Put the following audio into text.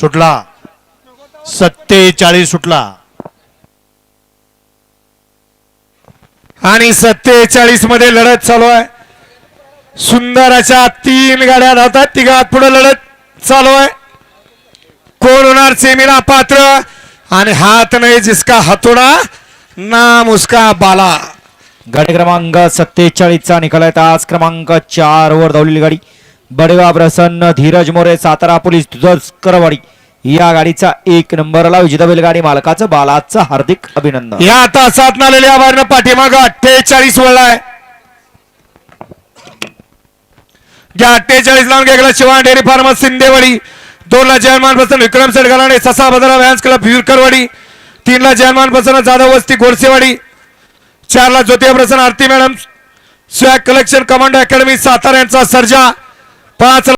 सुटला. सत्तेचाळीस सुटला. आणि सत्तेचाळीसमध्ये लढत चालू आहे. सुंदर अशा तीन गाड्या धावतात तिघात पुढे लढत चालू आहे. कोण होणार सेमीला पात्र? आणि हात नाही जिसका हातोडा नाम उसका बाला. गाडी क्रमांक सत्तेचाळीसचा निकाल आहे. तास क्रमांक चार वर धावलेली गाडी. बडेवा प्रसन्न धीरज मोरे सातारा पोलीस करवाडी. या गाडीचा एक नंबरला विजेता बैलगाडी मालकाचं बालाचं हार्दिक अभिनंदन. या तासात नालेल्या बाहेरनं पाठीमाग अठ्ठेचाळीस वर्ला आहे. ज्या अठ्ठेचाळीस लावून गेला शिवाय डेअरी फार्मस सिंदेवाडी. दोन ला जयमान प्रसन्न विक्रम सेठ ससा बदला व्यान्स क्लब विरकरवाडी तीन ला जयमान प्रसन्न जाधव वस्ती गोडसेवाडी. चार ला ज्योतिया प्रसन्न Aarti madam swag collection commando academy Satara यांचा सर्जा. പാച്ച